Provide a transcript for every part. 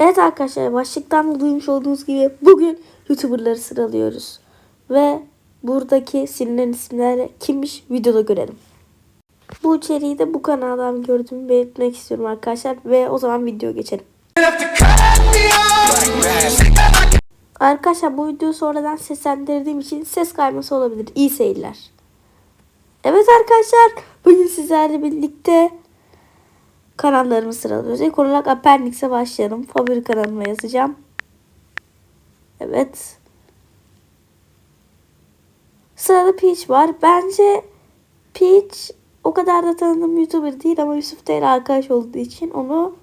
Evet arkadaşlar başlıktan duymuş olduğunuz gibi bugün YouTuber'ları sıralıyoruz. Ve buradaki silinen isimler kimmiş videoda görelim. Bu içeriği de bu kanaldan gördüğümü belirtmek istiyorum arkadaşlar. Ve o zaman video geçelim. Arkadaşlar bu videoyu sonradan seslendirdiğim için ses kayması olabilir. İyi seyirler. Evet arkadaşlar bugün sizlerle birlikte kanallarımı sıralıyoruz. İlk olarak Appendix'e başlayalım. Favori kanalıma yazacağım. Evet. Sırada Peach var. Bence Peach o kadar da tanıdığım YouTuber değil ama Yusuf ile arkadaş olduğu için onu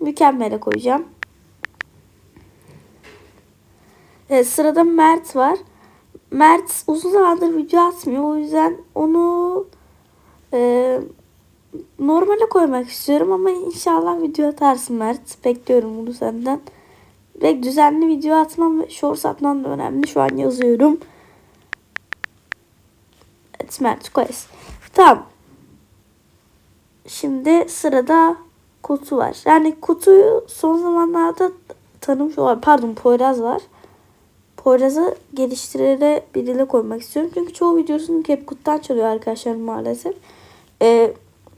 mükemmele koyacağım. Evet, sırada Mert var. Mert uzun zamandır video atmıyor. O yüzden onu e, normale koymak istiyorum ama inşallah video atarsın Mert. Bekliyorum bunu senden. Ve düzenli video atmam ve shorts atmam da önemli. Şu an yazıyorum. Evet Mert koyarız. Tamam. Şimdi sırada kutu var. Yani kutuyu son zamanlarda tanımış olan pardon Poyraz var. Poyraz'ı geliştirebirile koymak istiyorum. Çünkü çoğu videosunu CapCut'tan çalıyor arkadaşlar maalesef. Ee,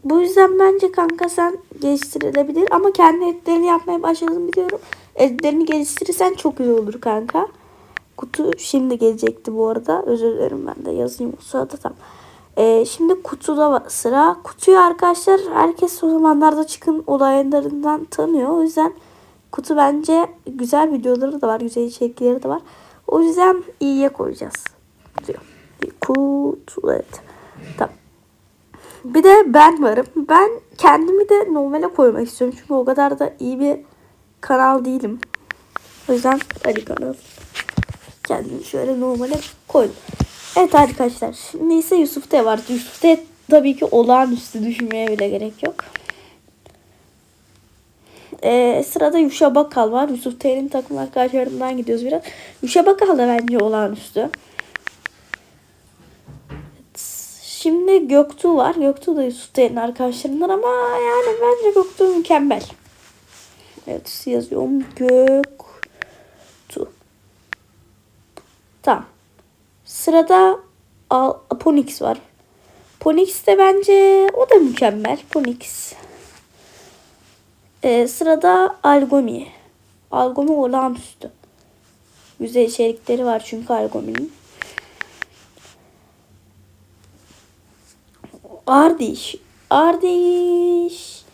bu yüzden bence kanka sen geliştirilebilir ama kendi editlerini yapmaya başladım biliyorum. Editlerini geliştirirsen çok güzel olur kanka. Kutu şimdi gelecekti bu arada. Özür dilerim ben de yazayım o sırada tam. Ee, şimdi kutuda sıra. Kutuyu arkadaşlar herkes o zamanlarda çıkın olaylarından tanıyor. O yüzden kutu bence güzel videoları da var. Güzel içerikleri de var. O yüzden iyiye koyacağız. Diyor. Kutu evet. Tamam. Bir de ben varım. Ben kendimi de normale koymak istiyorum. Çünkü o kadar da iyi bir kanal değilim. O yüzden Ali kanal. Kendimi şöyle normale koydum. Evet arkadaşlar. Şimdi ise Yusuf T var. Yusuf T tabii ki olağanüstü düşünmeye bile gerek yok. Ee, sırada Yuşa Bakal var. Yusuf T'nin takım arkadaşlarından gidiyoruz biraz. Yuşa Bakal da bence olağanüstü. Şimdi Göktuğ var. Göktuğ da Yusuf T'nin arkadaşlarından ama yani bence Göktuğ mükemmel. Evet yazıyorum. Göktuğ. Tamam. Sırada Al- Ponix var. Ponix de bence o da mükemmel. Ponix. Ee, sırada Algomi. Algomi olağanüstü. Güzel içerikleri var çünkü Algomi'nin. Ardiş. Ardiş.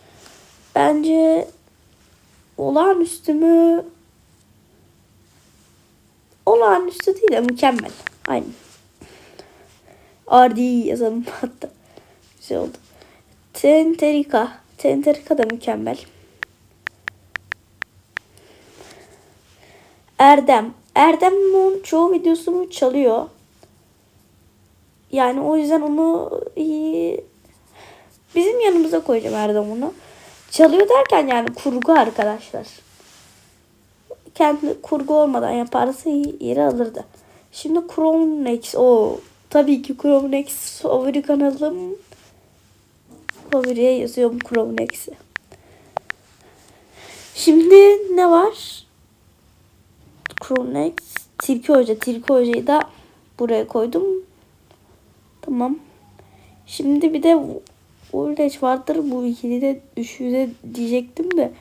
Bence olağanüstü mü? Olağanüstü değil de mükemmel. Aynen. Ardi yazalım hatta. Güzel oldu. Tenterika. Tenterika da mükemmel. Erdem. Erdem'in çoğu videosunu çalıyor. Yani o yüzden onu bizim yanımıza koyacağım Erdem onu. Çalıyor derken yani kurgu arkadaşlar. Kendi kurgu olmadan yaparsa yeri alırdı. Şimdi Chromex. O tabii ki Chromex favori kanalım. Favoriye yazıyorum Chromenex'i. Şimdi ne var? Chromex. Tilki Hoca. Tilki Hoca'yı da buraya koydum. Tamam. Şimdi bir de Voltage vardır. Bu ikili de üçü de diyecektim de.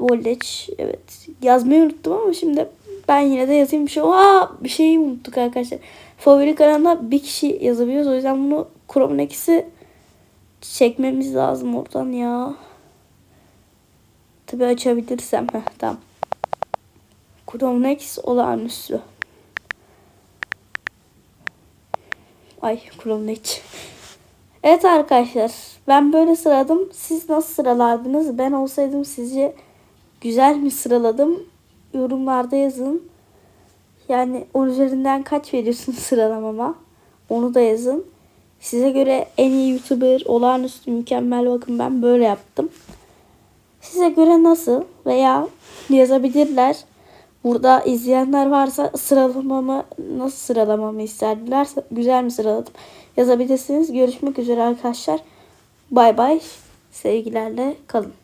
Voltage. Evet. Yazmayı unuttum ama şimdi ben yine de yazayım bir şey. Aa, bir şeyi unuttuk arkadaşlar. Favori kanalına bir kişi yazabiliyoruz. O yüzden bunu Chromex'i çekmemiz lazım oradan ya. Tabi açabilirsem. Heh, tamam. Chromex olağanüstü. Ay Chromex. Evet arkadaşlar. Ben böyle sıraladım. Siz nasıl sıralardınız? Ben olsaydım sizce güzel mi sıraladım? Yorumlarda yazın. Yani 10 üzerinden kaç veriyorsun sıralamama? Onu da yazın. Size göre en iyi YouTuber, olağanüstü, mükemmel bakın ben böyle yaptım. Size göre nasıl veya yazabilirler. Burada izleyenler varsa sıralamamı nasıl sıralamamı isterdiler? Güzel mi sıraladım? Yazabilirsiniz. Görüşmek üzere arkadaşlar. Bay bay. Sevgilerle kalın.